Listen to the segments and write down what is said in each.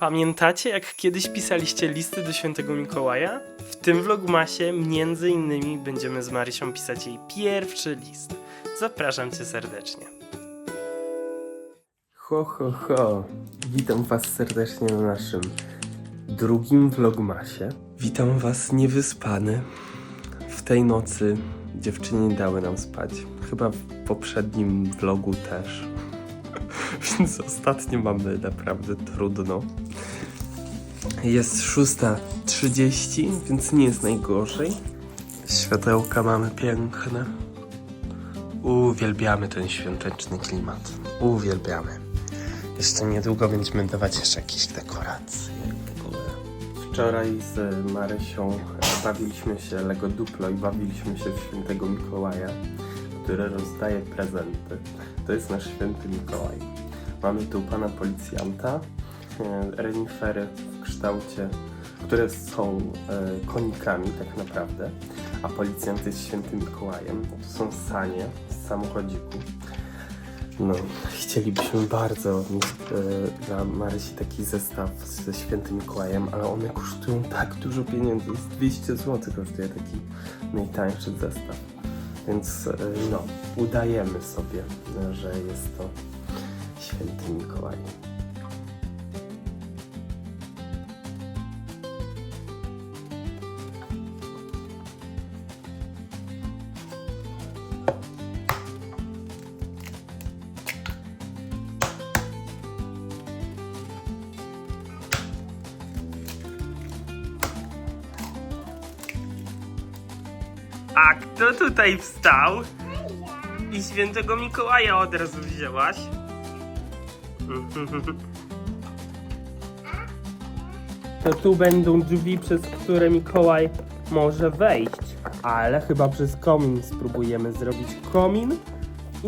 Pamiętacie, jak kiedyś pisaliście listy do świętego Mikołaja? W tym vlogmasie między innymi będziemy z Marysią pisać jej pierwszy list. Zapraszam cię serdecznie. Ho, ho, ho. Witam was serdecznie na naszym drugim vlogmasie. Witam was niewyspany. W tej nocy dziewczyny nie dały nam spać. Chyba w poprzednim vlogu też. Więc ostatnio mamy naprawdę trudno. Jest 6.30, więc nie jest najgorzej. Światełka mamy piękne. Uwielbiamy ten świąteczny klimat. Uwielbiamy. Jeszcze niedługo będziemy dawać jeszcze jakieś dekoracje. Wczoraj z Marysią bawiliśmy się Lego Duplo i bawiliśmy się w świętego Mikołaja, który rozdaje prezenty. To jest nasz święty Mikołaj. Mamy tu pana policjanta, e, renifery w kształcie, które są e, konikami tak naprawdę, a policjant jest świętym Mikołajem. Tu są sanie z samochodziku. No, chcielibyśmy bardzo mieć e, dla Marysi taki zestaw ze świętym Mikołajem, ale one kosztują tak dużo pieniędzy. Jest 200 zł kosztuje taki najtańszy zestaw. Więc e, no, udajemy sobie, że jest to święty Mikołaj. A kto tutaj wstał? I świętego Mikołaja od razu wzięłaś? To tu będą drzwi, przez które Mikołaj może wejść. Ale chyba przez komin spróbujemy zrobić komin.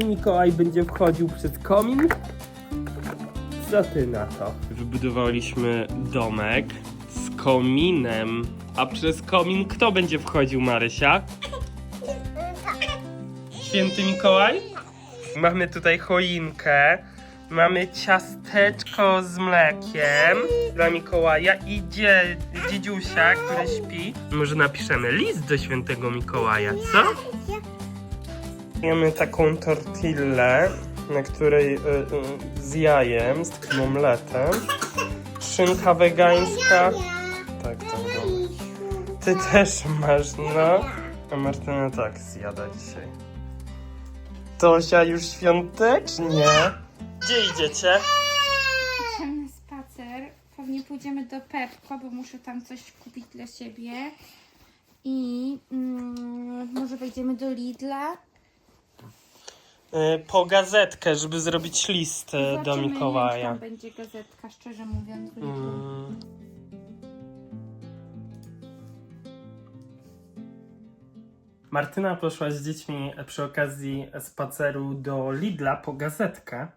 I Mikołaj będzie wchodził przez komin. Co ty na to? Wybudowaliśmy domek z kominem. A przez komin kto będzie wchodził, Marysia? Święty Mikołaj? Mamy tutaj choinkę. Mamy ciasteczko z mlekiem dla Mikołaja i dzie, dziedziusia, który śpi. Może napiszemy list do świętego Mikołaja, co? Mamy taką tortillę, na której y, y, z jajem, z takim omletem. Szynka wegańska. Tak, tak, dobra. Ty też masz, no. A Martyna tak zjada dzisiaj. Tosia już świątecznie. Gdzie idziecie? Idziemy na spacer. Pewnie pójdziemy do Pepko, bo muszę tam coś kupić dla siebie. I mm, może wejdziemy do Lidla. Y, Po gazetkę, żeby zrobić list y, do Zobaczymy, Jak Mikołaja. tam będzie gazetka, szczerze mówiąc. w Lidlu. Mm. Martyna poszła z dziećmi przy okazji spaceru do Lidla po gazetkę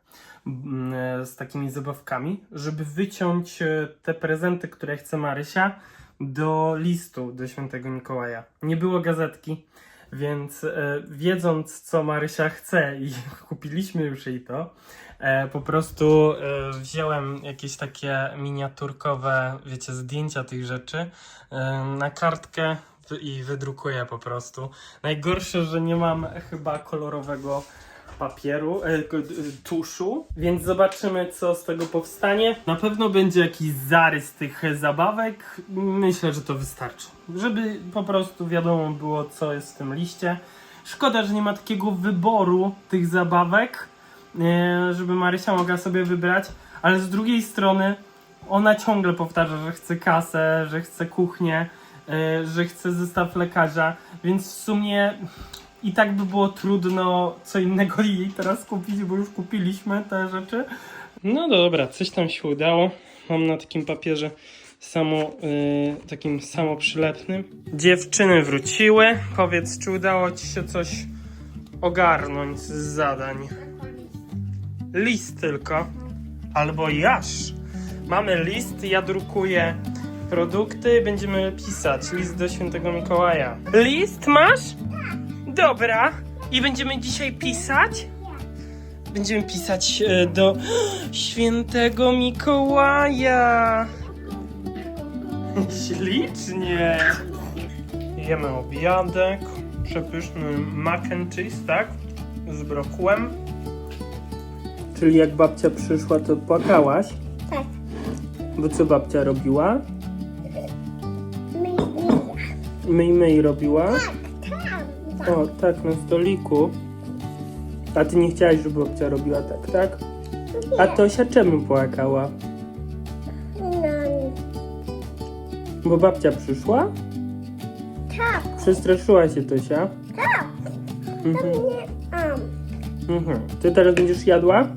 z takimi zabawkami, żeby wyciąć e, te prezenty, które chce Marysia do listu do świętego Mikołaja. Nie było gazetki, więc e, wiedząc co Marysia chce i kupiliśmy już jej to, e, po prostu e, wziąłem jakieś takie miniaturkowe, wiecie, zdjęcia tych rzeczy e, na kartkę i wydrukuję po prostu. Najgorsze, że nie mam chyba kolorowego papieru, e, tuszu, więc zobaczymy co z tego powstanie. Na pewno będzie jakiś zarys tych zabawek. Myślę, że to wystarczy. Żeby po prostu wiadomo było co jest w tym liście. Szkoda, że nie ma takiego wyboru tych zabawek, e, żeby Marysia mogła sobie wybrać, ale z drugiej strony ona ciągle powtarza, że chce kasę, że chce kuchnię, e, że chce zestaw lekarza, więc w sumie i tak by było trudno co innego jej teraz kupić, bo już kupiliśmy te rzeczy. No dobra, coś tam się udało. Mam na takim papierze samo, y, takim samoprzylepnym. Dziewczyny wróciły. Powiedz, czy udało ci się coś ogarnąć z zadań? List tylko. Albo jaż. Mamy list, ja drukuję produkty, będziemy pisać. List do świętego Mikołaja. List masz? Dobra. I będziemy dzisiaj pisać? będziemy pisać e, do świętego Mikołaja. Ślicznie. Jemy obiadek, przepyszny mac and cheese, tak? Z brokułem. Czyli jak babcia przyszła, to płakałaś? Tak. Bo co babcia robiła? My, my, Myj, myj robiła? tam, tam. O, tak, na stoliku. A ty nie chciałaś, żeby babcia robiła tak, tak? A Tosia czemu płakała? No, Bo babcia przyszła? tak, Przestraszyła się Tosia? tak. Mhm. Nie, am. Mhm. Ty teraz będziesz jadła?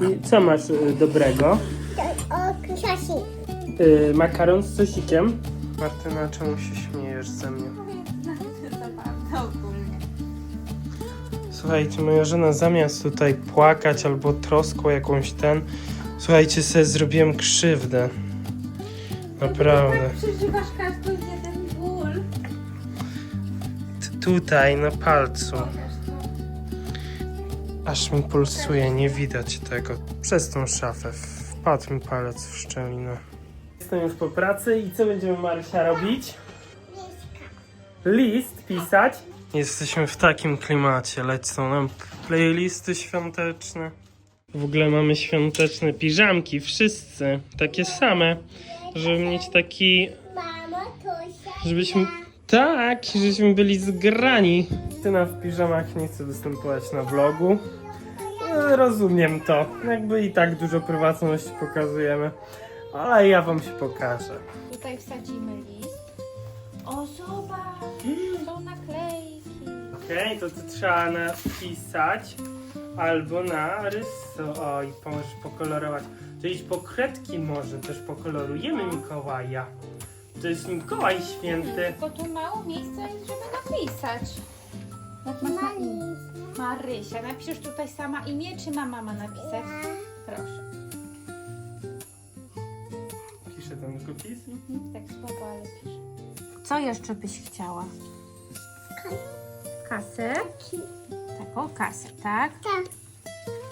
I co masz y, dobrego? To o. Y, makaron z sosikiem. Martyna, czemu się śmiejesz ze mnie? Ogólnie. Słuchajcie, moja żona zamiast tutaj płakać albo troską jakąś ten, słuchajcie, sobie zrobiłem krzywdę. Naprawdę. Tak przeżywasz każdy jeden ból. T- Tutaj, na palcu. Pokaż to. Aż mi pulsuje, nie widać tego. Przez tą szafę wpadł mi palec w szczelinę. Jestem już po pracy i co będziemy Marysia robić? List pisać? Jesteśmy w takim klimacie, lecą nam playlisty świąteczne. W ogóle mamy świąteczne piżamki, wszyscy, takie same, żeby mieć taki. Żebyśmy. Tak, żebyśmy byli zgrani. Tyna w piżamach nie chce występować na vlogu. E, Rozumiem to. Jakby i tak dużo prywatności pokazujemy. Ale ja wam się pokażę. Tutaj wsadzimy list. O, zobacz! Są naklejki. Okej, to ty trzeba napisać albo narysować. Oj, możesz pokolorować. To idź po kredki może też pokolorujemy Mikołaja. To jest Mikołaj święty. Tylko tu mało miejsca jest, żeby napisać. Jak masz na imię? Marysia. Napiszesz tutaj sama imię, czy ma mama napisać? Proszę. Piszę ten długopis. Mhm, Tak słabo, ale pisz. Co jeszcze byś chciała? Kasę? Taką kasę, tak? Tak.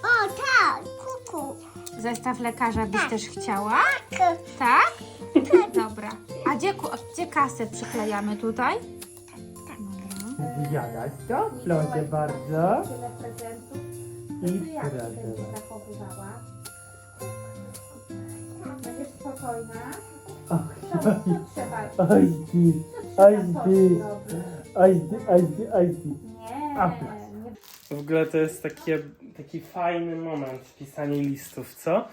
O, tak, kuku. Zestaw lekarza byś Tak. też chciała? Tak. Tak? Dobra. A gdzie, ku- gdzie kasę przyklejamy tutaj? Dobra. Zjadać to? Proszę bardzo. Tyle prezentów. I prezent. będziesz zachowywała? Będziesz spokojna? Oj, Co, co trzeba? ty, Co trzeba ty, zrobić? oj, ty, oj, ty, oj, ty. Nie, W ogóle to jest takie, taki fajny moment pisanie listów, co?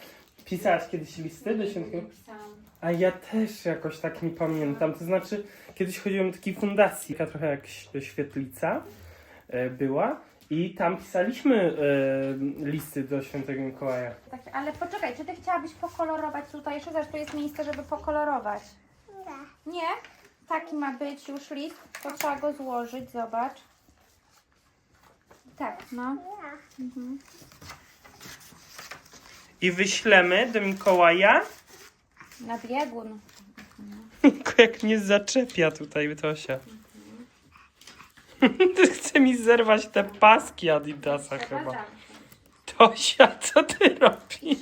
Pisałaś kiedyś listy do świętego? pisałam. A ja też jakoś tak nie pamiętam. To znaczy, kiedyś chodziłem do takiej fundacji, taka trochę jak ś- świetlica e, była. I tam pisaliśmy e, listy do świętego Mikołaja. Tak, ale poczekaj, czy ty chciałabyś pokolorować tutaj jeszcze? Zobacz, tu jest miejsce, żeby pokolorować. Nie? Taki ma być już list, to trzeba go złożyć, zobacz. Tak, no. Mhm. I wyślemy do Mikołaja. Na biegun. Tylko jak mnie zaczepia tutaj Tosia. Chce mi zerwać te paski Adidasa chyba. Tosia, co ty robisz?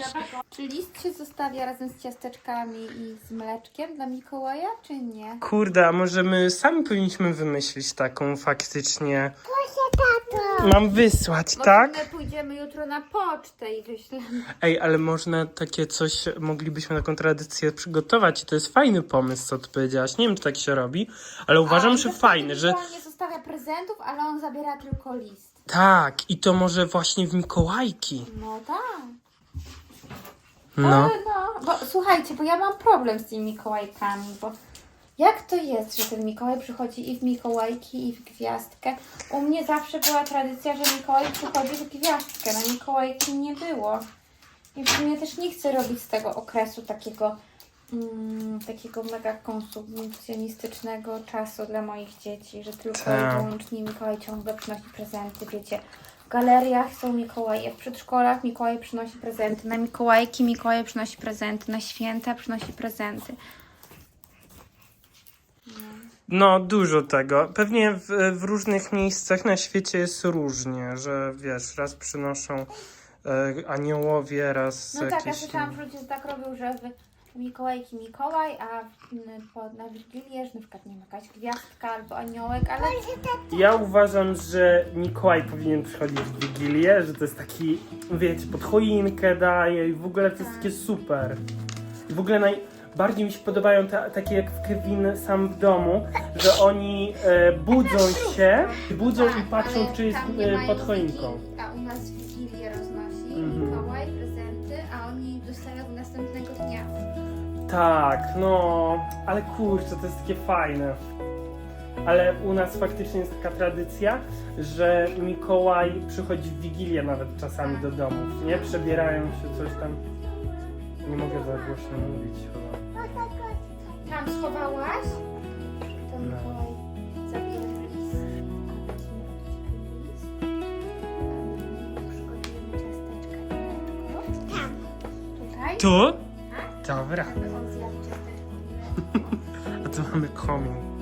Czy list się zostawia razem z ciasteczkami i z mleczkiem dla Mikołaja, czy nie? Kurde, a może my sami powinniśmy wymyślić taką faktycznie. Mam wysłać, tak? my pójdziemy jutro na pocztę i wyślemy. Ej, ale można takie coś, moglibyśmy taką tradycję przygotować i to jest fajny pomysł, co ty powiedziałaś. Nie wiem, czy tak się robi, ale uważam, że fajny, że Zostawia prezentów, ale on zabiera tylko list. tak, i to może właśnie w Mikołajki. No tak. No. Ale no, bo słuchajcie, bo ja mam problem z tymi Mikołajkami, bo jak to jest, że ten Mikołaj przychodzi i w Mikołajki, i w gwiazdkę? U mnie zawsze była tradycja, że Mikołaj przychodzi w gwiazdkę, na Mikołajki nie było. I w sumie też nie chcę robić z tego okresu takiego, mm, takiego mega konsumpcjonistycznego czasu dla moich dzieci, że tylko Tak. i wyłącznie Mikołaj ciągle przynosi prezenty, wiecie. W galeriach są Mikołaje, w przedszkolach Mikołaj przynosi prezenty, na Mikołajki Mikołaj przynosi prezenty, na święta przynosi prezenty. No. Dużo tego. Pewnie w, w różnych miejscach na świecie jest różnie, że wiesz, raz przynoszą e, aniołowie, raz No tak, ja słyszałam, że ludzie tak robią, że w Mikołajki Mikołaj, a w, po, na Wigilię, że na przykład nie wiem, jakaś gwiazdka albo aniołek, ale Ja uważam, że Mikołaj powinien przychodzić w Wigilię, że to jest taki, wiecie, pod choinkę daje i w ogóle to jest takie super. I w ogóle najbardziej mi się podobają te, takie jak w Kevin sam w domu, że oni e, budzą się, budzą i patrzą, czy jest e, pod choinką. A u nas Wigilię Tak, no, ale kurczę, to jest takie fajne. Ale u nas faktycznie jest taka tradycja, że Mikołaj przychodzi w Wigilię nawet czasami do domów, nie? Przebierają się, coś tam. Nie mogę za głośno mówić chyba. Tam schowałaś, to No. Mikołaj zabiera list. Przygotujemy ciasteczka i mleczko. Tam. Tutaj, Tu? Dobra. A tu mamy komin.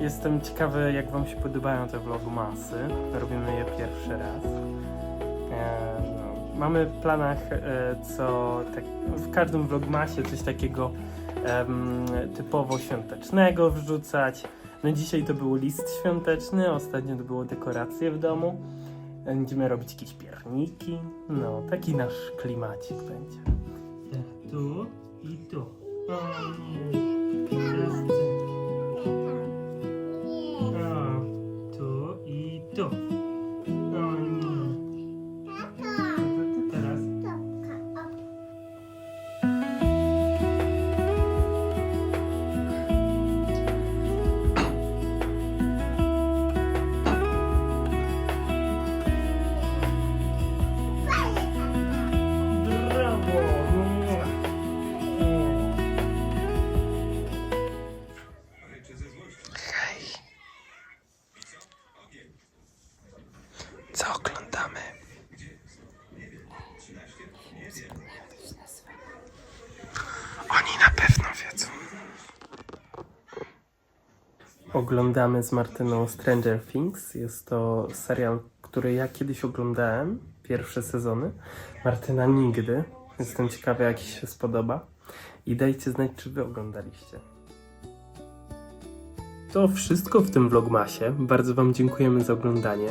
Jestem ciekawy, jak Wam się podobają te vlogmasy. Robimy je pierwszy raz. E, no, mamy w planach e, co tak, w każdym vlogmasie coś takiego em, typowo świątecznego wrzucać. No dzisiaj to był list świąteczny, ostatnio to było dekoracje w domu. Będziemy robić jakieś pierniki. No, taki nasz klimacik będzie. Tu i tu. O nie. Tu i tu. Oglądamy z Martyną Stranger Things. Jest to serial, który ja kiedyś oglądałem, pierwsze sezony. Martyna nigdy. Jestem ciekawy, jak Ci się spodoba. I dajcie znać, czy Wy oglądaliście. To wszystko w tym vlogmasie. Bardzo Wam dziękujemy za oglądanie.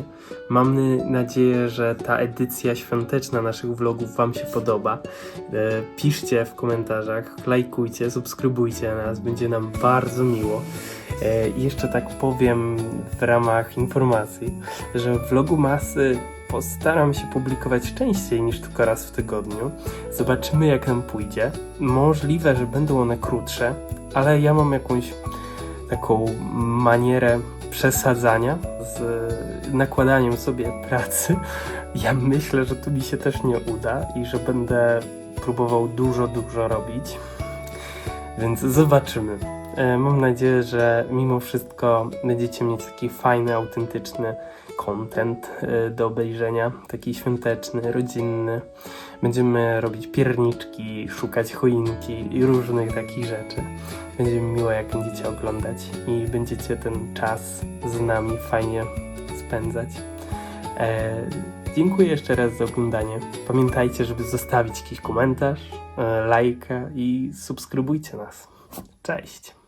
Mamy nadzieję, że ta edycja świąteczna naszych vlogów Wam się podoba. E, Piszcie w komentarzach, lajkujcie, subskrybujcie nas, będzie nam bardzo miło. E, I jeszcze tak powiem w ramach informacji, że vlogu masy postaram się publikować częściej niż tylko raz w tygodniu. Zobaczymy jak nam pójdzie. Możliwe, że będą one krótsze, ale ja mam jakąś taką manierę przesadzania z nakładaniem sobie pracy. Ja myślę, że tu mi się też nie uda i że będę próbował dużo, dużo robić. Więc zobaczymy. E, Mam nadzieję, że mimo wszystko będziecie mieć taki fajny, autentyczny content e, do obejrzenia, taki świąteczny, rodzinny. Będziemy robić pierniczki, szukać choinki i różnych takich rzeczy. Będzie mi miło, jak będziecie oglądać i będziecie ten czas z nami fajnie spędzać. E, dziękuję jeszcze raz za oglądanie. Pamiętajcie, żeby zostawić jakiś komentarz, e, lajka i subskrybujcie nas. Cześć!